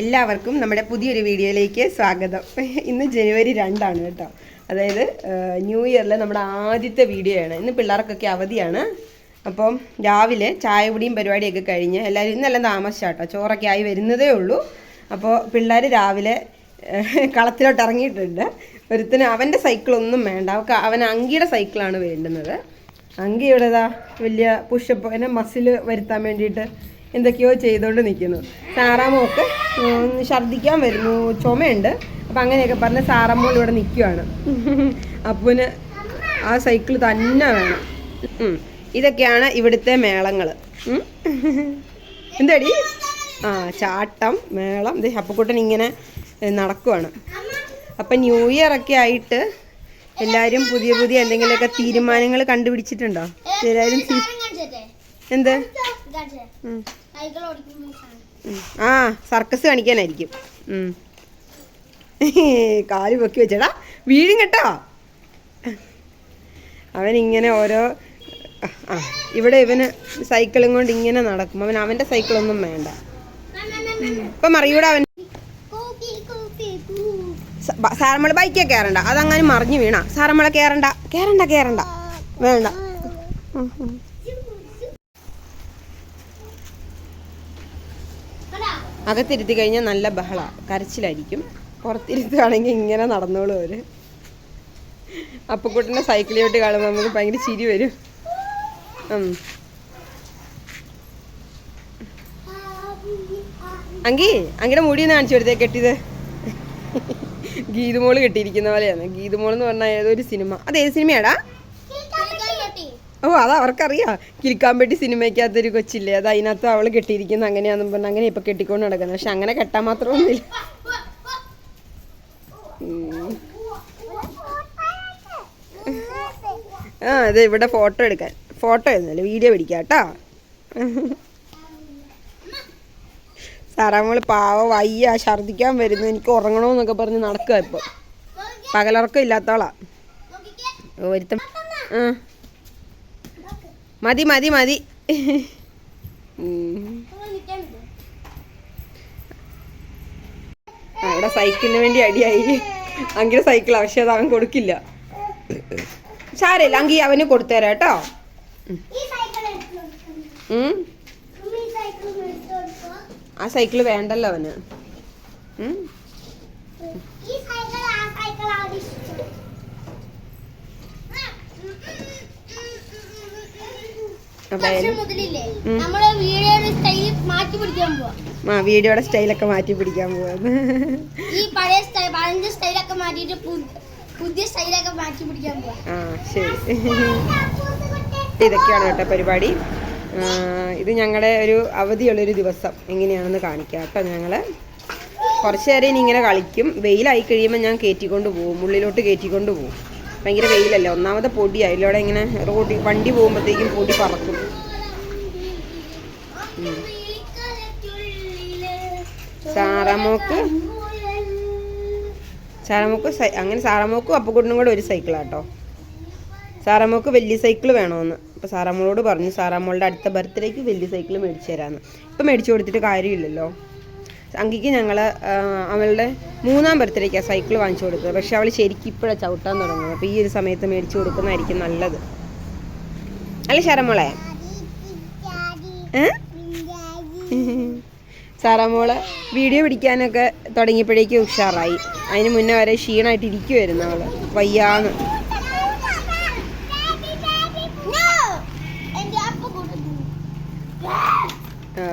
എല്ലാവർക്കും നമ്മുടെ പുതിയൊരു വീഡിയോയിലേക്ക് സ്വാഗതം. ഇന്ന് ജനുവരി രണ്ടാണ് കേട്ടോ. അതായത് ന്യൂ ഇയറിലെ നമ്മുടെ ആദ്യത്തെ വീഡിയോ ആണ് ഇന്ന് പിള്ളേർക്കൊക്കെ അവധിയാണ്. അപ്പം രാവിലെ ചായ കുടിയും പരിപാടിയൊക്കെ കഴിഞ്ഞ് എല്ലാവരും ഇന്നെല്ലാം താമസിച്ചാട്ടോ ചോറൊക്കെ ആയി വരുന്നതേ ഉള്ളൂ. അപ്പോൾ പിള്ളേർ രാവിലെ കളത്തിലോട്ട് ഇറങ്ങിയിട്ടുണ്ട്. ഒരുത്തിന് അവന്റെ സൈക്കിളൊന്നും വേണ്ട. അവൾക്ക് അവൻ അങ്കിയുടെ സൈക്കിളാണ് വേണ്ടുന്നത്. അങ്കി ഇവിടെതാ വലിയ പുഷപ്പ് എന്നെ മസിൽ വരുത്താൻ വേണ്ടിയിട്ട് എന്തൊക്കെയോ ചെയ്തുകൊണ്ട് നിൽക്കുന്നു സാറാമ്മക്ക് ഛർദ്ദിക്കാൻ വരുന്നു ചുമയുണ്ട്. അപ്പം അങ്ങനെയൊക്കെ പറഞ്ഞ് സാറാമ്മോൾ ഇവിടെ നിൽക്കുവാണ് അപ്പന് ആ സൈക്കിൾ തന്നെ വേണം. ഇതൊക്കെയാണ് ഇവിടുത്തെ മേളങ്ങൾ എന്താടി? ആ ചാട്ടം മേളം. ഇത് അപ്പക്കുട്ടൻ ഇങ്ങനെ നടക്കുവാണ്. അപ്പം ന്യൂ ഇയർ ഒക്കെ ആയിട്ട് എല്ലാരും പുതിയ പുതിയ എന്തെങ്കിലുമൊക്കെ തീരുമാനങ്ങൾ കണ്ടുപിടിച്ചിട്ടുണ്ടോ? എല്ലാവരും തീ- എന്ത്? ഉം. ആ സർക്കസ് കാണിക്കാനായിരിക്കും. കാൽ പൊക്കി വെച്ചടാ. വീഴും കേട്ടോ. അവനിങ്ങനെ ഓരോ ആ ഇവിടെ ഇവന് സൈക്കിളും കൊണ്ട് ഇങ്ങനെ നടക്കും. അവൻ അവന്റെ സൈക്കിളൊന്നും വേണ്ട. ഇപ്പം മറിയൂടെ അവൻ. സാറമ്മൾ ബൈക്കേ കയറണ്ട അതങ്ങനെ മറിഞ്ഞു വീണ. സാറമ്മളെ കയറണ്ട കയറണ്ട കയറണ്ട വേണ്ട ഉം, ഉം. കണ്ടാ? അകത്തിരുത്തി കഴിഞ്ഞാൽ നല്ല ബഹള. കരച്ചിലായിരിക്കും. പുറത്തിരുത്തുകയാണെങ്കിൽ ഇങ്ങനെ നടന്നോളൂ അവർ. അപ്പക്കുട്ടന്റെ സൈക്കിളിലോട്ട് കാണുമ്പോൾ നമുക്ക് ഭയങ്കര ചിരി വരും. അങ്കി അങ്കിയുടെ മുടി ഒന്ന് കാണിച്ചു കൊടുത്തേ കെട്ടിയത്. ഗീതുമോൾ കെട്ടിയിരിക്കുന്ന പോലെയാണ്. ഗീതുമോൾ എന്ന് പറഞ്ഞാൽ ഏതൊരു സിനിമ. അത് ഏത് സിനിമയാടാ. ഓ അത് അവർക്കറിയാം. കിളിക്കാമ്പെട്ടി സിനിമയ്ക്കകത്തൊരു കൊച്ചില്ലേ അത് അതിനകത്ത് അവൾ കെട്ടിയിരിക്കുന്ന അങ്ങനെയാണെന്ന് പറഞ്ഞാൽ അങ്ങനെ ഇപ്പൊ കെട്ടിക്കൊണ്ട് നടക്കുന്നത് പക്ഷെ അങ്ങനെ കെട്ടാൻ മാത്രമൊന്നുമില്ല. ആ അതെ ഇവിടെ ഫോട്ടോ എടുക്കാൻ. ഫോട്ടോ എടുന്നല്ലേ? വീഡിയോ പിടിക്കാം കേട്ടോ. സാറാമോൾ പാവ വയ്യ ഛർദിക്കാൻ വരുന്നു. എനിക്ക് ഉറങ്ങണമെന്നൊക്കെ പറഞ്ഞ് നടക്കുക ഇപ്പൊ. പകലുറക്കം ഇല്ലാത്തോളാ. ഒരുത്തം. ആ. മതി മതി മതി. അവിടെ. ആ, സൈക്കിളിന് വേണ്ടി അടിയായി. അങ്ങനെ സൈക്കിൾ പക്ഷെ അത് അവൻ കൊടുക്കില്ല. സാരല്ല അങ്കി അവന് കൊടുത്തേരാ കേട്ടോ. ഈ സൈക്കിൾ എടുത്ത് കൊടുക്കണം. ഉം. ഉമ്മി ഈ സൈക്കിൾ ഒന്ന് എടുത്ത് കൊടുക്കോ. ആ സൈക്കിൾ വേണ്ടല്ലോ അവന് ഉം. ഈ സൈക്കിൾ ആ വീഡിയോയുടെ പോവാ. സ്റ്റൈലൊക്കെ മാറ്റി പിടിക്കാൻ പോവാന്ന്. ഈ പഴയ പഴഞ്ച സ്റ്റൈലൊക്കെ മാറ്റിയിട്ട് പുതിയ സ്റ്റൈലൊക്കെ മാറ്റി പിടിക്കാൻ പോവാ. ആ ശരി. ഇതൊക്കെയാണ് കേട്ടോ പരിപാടി. ഇത് ഞങ്ങളുടെ ഒരു അവധിയുള്ളൊരു ദിവസം എങ്ങനെയാണെന്ന് കാണിക്കാം കേട്ടോ ഞങ്ങൾ കുറച്ച് നേരം ഇനി ഇങ്ങനെ കളിക്കും. വെയിലായി കഴിയുമ്പോൾ ഞാൻ കയറ്റിക്കൊണ്ട് പോകും ഉള്ളിലോട്ട് കയറ്റിക്കൊണ്ട് പോകും ഭയങ്കര വെയിലല്ലേ. ഒന്നാമത്തെ പൊടിയാണ് ഇതിലൂടെ ഇങ്ങനെ റോഡിൽ വണ്ടി പോകുമ്പോഴത്തേക്കും പൊടി പറക്കും. സാറാമോക്ക് സാറാമോക്ക് അങ്ങനെ സാറാമോക്കും അപ്പക്കുട്ടിനും കൂടെ ഒരു സൈക്കിളാട്ടോ. സാറാമോക്ക് വലിയ സൈക്കിൾ വേണമെന്ന്. അപ്പോൾ സാറാമോളോട് പറഞ്ഞു സാറാമോളുടെ അടുത്ത ബർത്ത്ഡേക്ക് വലിയ സൈക്കിൾ മേടിച്ചു തരാമെന്ന് ഇപ്പം മേടിച്ചു കൊടുത്തിട്ട് കാര്യമില്ലല്ലോ. അങ്കിക്ക് ഞങ്ങൾ അവളുടെ മൂന്നാം ബർത്ത്ഡേക്കാണ് സൈക്കിൾ വാങ്ങിച്ചു കൊടുത്തത് പക്ഷെ അവൾ ശരിക്കും ഇപ്പോഴാണ് ചവിട്ടാൻ തുടങ്ങുന്നത്. അപ്പോൾ ഈ ഒരു സമയത്ത് മേടിച്ചു കൊടുക്കുന്നതായിരിക്കും നല്ലത്. അല്ല ശരമോളെ? സാറാമോൾ വീഡിയോ പിടിക്കാനൊക്കെ തുടങ്ങിയപ്പോഴേക്കും ഉഷാറായി. അതിന് മുന്നേ വരെ ക്ഷീണമായിട്ട് ഇരിക്കുമായിരുന്നു അവൾ. വയ്യാന്ന്. Yeah!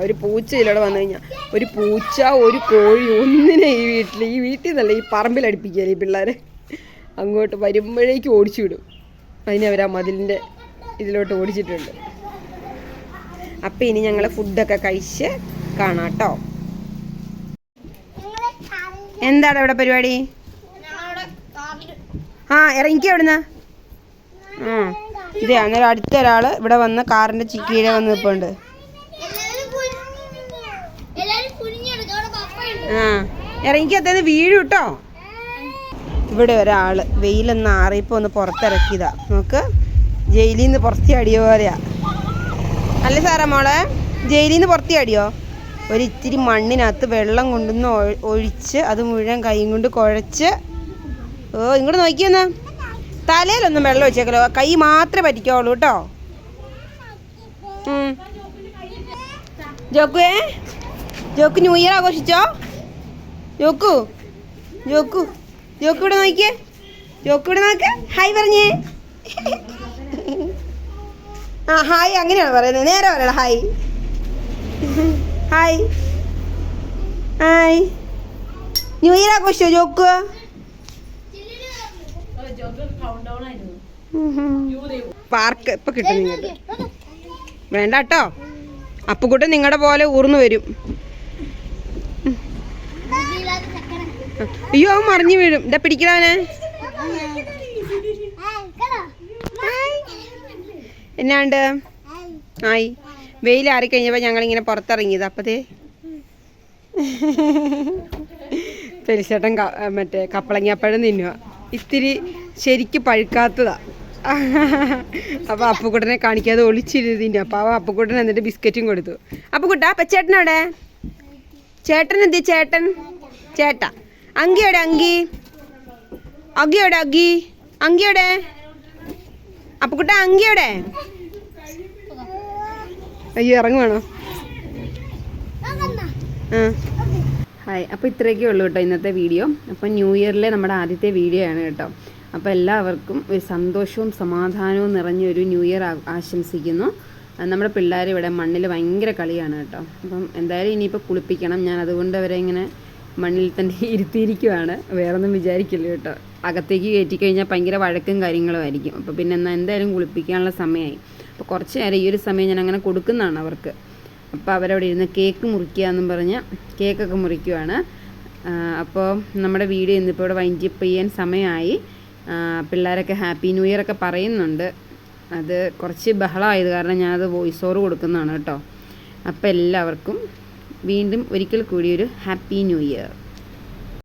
ഒരു പൂച്ച ഇതിലൂടെ വന്നു കഴിഞ്ഞാൽ ഒരു പൂച്ച ഒരു കോഴി ഒന്നിനെ ഈ വീട്ടിൽ ഈ വീട്ടിൽ നിന്നല്ല ഈ പറമ്പിൽ അടുപ്പിക്കുക ഈ പിള്ളേരെ. അങ്ങോട്ട് വരുമ്പോഴേക്ക് ഓടിച്ചു വിടും. അതിനെ അവർ ആ മതിലിന്റെ ഇതിലോട്ട് ഓടിച്ചിട്ടുണ്ട്. അപ്പം ഇനി ഞങ്ങൾ ഫുഡൊക്കെ കഴിച്ച് കാണാം കേട്ടോ എന്താണ് അവിടെ പരിപാടി? ആ ഇറങ്ങിക്കോ ഇവിടുന്ന് ആ ഇതേ അന്നേരം അടുത്ത ഒരാൾ ഇവിടെ വന്ന് കാറിന്റെ കീഴെ വന്ന് നിൽപ്പുണ്ട് എല്ലാവരും കുനിഞ്ഞ് എല്ലാവരും കുനിഞ്ഞെടുക്കും അവിടെ പപ്പയുണ്ട് ആ. ഇറങ്ങിക്കത്തേന്ന് വീഴും കേട്ടോ ഇവിടെ ഒരാൾ വെയിലൊന്ന് ആറിയപ്പോൾ ഒന്ന് പുറത്തിറക്കിയതാ. നമുക്ക് ജയിലിൽ നിന്ന് പുറത്തി അടിയോ പോലെയാ. അല്ല സാറാ മോളെ? ജയിലിൽ നിന്ന് പുറത്തി അടിയോ ഒരിത്തിരി മണ്ണിനകത്ത് വെള്ളം കൊണ്ടുവന്ന് ഒഴിച്ച് അത് മുഴുവൻ കൈയും കൊണ്ട് കുഴച്ച്. ഓ ഇങ്ങോട്ട് നോക്കിയെന്നാ തലയിലൊന്നും വെള്ളം ഒഴിച്ചേക്കലോ കൈ മാത്രമേ പറ്റിക്കോളൂ കേട്ടോ. ജോക്കുവേ? ജോക്ക് ന്യൂ ഇയർ ആഘോഷിച്ചോ? ജോക്കു ജോക്കു ജോക്കു ഇവിടെ നോക്കിയേ. ജോക്കു ഇവിടെ നോക്ക്. ഹായ് പറഞ്ഞേ. ആ ഹായ് അങ്ങനെയാണ് പറയുന്നത്. നേരെ പറയണം hi hi hi new year ആഘോഷിച്ചോ joke? Park ഇപ്പൊ കിട്ടും നിങ്ങൾക്ക് വേണ്ട കേട്ടോ. അപ്പുക്കുട്ടൻ നിങ്ങളുടെ പോലെ ഊർന്നു വരും. അയ്യോ അവൻ മറിഞ്ഞു വീഴും. ഇതാ പിടിക്കണവനെ എന്നാണ്ട്? ആയി. വെയിൽ ആറിക്കഴിഞ്ഞപ്പോൾ ഞങ്ങളിങ്ങനെ പുറത്തിറങ്ങിയത്. അപ്പതേ പെരിച്ചേട്ടൻ മറ്റേ കപ്പളങ്ങിയപ്പഴം തിന്നുക ഇത്തിരി ശരിക്ക് പഴുക്കാത്തതാ. അപ്പോൾ അപ്പുക്കുട്ടനെ കാണിക്കാതെ ഒളിച്ചിരുന്നു അപ്പോൾ അവ അപ്പുക്കുട്ടൻ എന്നിട്ട് ബിസ്ക്കറ്റും കൊടുത്തു. അപ്പുക്കുട്ടാ ചേട്ടനവിടെ? ചേട്ടൻ എന്തി ചേട്ടൻ? ചേട്ടാ. അങ്കിയോടെ അങ്കി. അങ്കിയോടെ അങ്കി. അങ്കിയോടെ. അപ്പുക്കുട്ട അങ്കിയോടെ. അയ്യോ ഇറങ്ങുവാണോ? ഹായ് അപ്പോൾ ഇത്രയൊക്കെ ഉള്ളൂ കേട്ടോ ഇന്നത്തെ വീഡിയോ. അപ്പോൾ ന്യൂ ഇയറിലെ നമ്മുടെ ആദ്യത്തെ വീഡിയോ ആണ് കേട്ടോ. അപ്പോൾ എല്ലാവർക്കും ഒരു സന്തോഷവും സമാധാനവും നിറഞ്ഞ ഒരു ന്യൂ ഇയർ ആശംസിക്കുന്നു. നമ്മുടെ പിള്ളേർ ഇവിടെ മണ്ണിൽ ഭയങ്കര കളിയാണ് കേട്ടോ. അപ്പം എന്തായാലും ഇനിയിപ്പോൾ കുളിപ്പിക്കണം. ഞാൻ അതുകൊണ്ട് അവരെ ഇങ്ങനെ മണ്ണിൽ തന്നെ ഇരുത്തിയിരിക്കുവാണ്. വേറൊന്നും വിചാരിക്കില്ല കേട്ടോ. അകത്തേക്ക് കയറ്റി കഴിഞ്ഞാൽ ഭയങ്കര വഴക്കും കാര്യങ്ങളും ആയിരിക്കും. അപ്പോൾ പിന്നെ എന്നാൽ എന്തായാലും കുളിപ്പിക്കാനുള്ള സമയമായി. അപ്പോൾ കുറച്ച് നേരം ഈ ഒരു സമയം ഞാൻ അങ്ങനെ കൊടുക്കുന്നതാണ് അവർക്ക്. അപ്പോൾ അവരവിടെ ഇരുന്ന് കേക്ക് മുറിക്കുക എന്നും പറഞ്ഞ് കേക്കൊക്കെ മുറിക്കുവാണ്. അപ്പോൾ നമ്മുടെ വീഡിയോ ഇന്നിപ്പോൾ ഇവിടെ വൈൻഡപ്പ് ചെയ്യാൻ സമയമായി. പിള്ളേരൊക്കെ ഹാപ്പി ന്യൂ ഇയർ ഒക്കെ പറയുന്നുണ്ട്. അത് കുറച്ച് ബഹളമായത് കാരണം ഞാനത് വോയിസ് ഓവർ കൊടുക്കുന്നതാണ് കേട്ടോ. അപ്പോൾ എല്ലാവർക്കും വീണ്ടും ഒരിക്കൽ കൂടി ഒരു ഹാപ്പി ന്യൂ ഇയർ.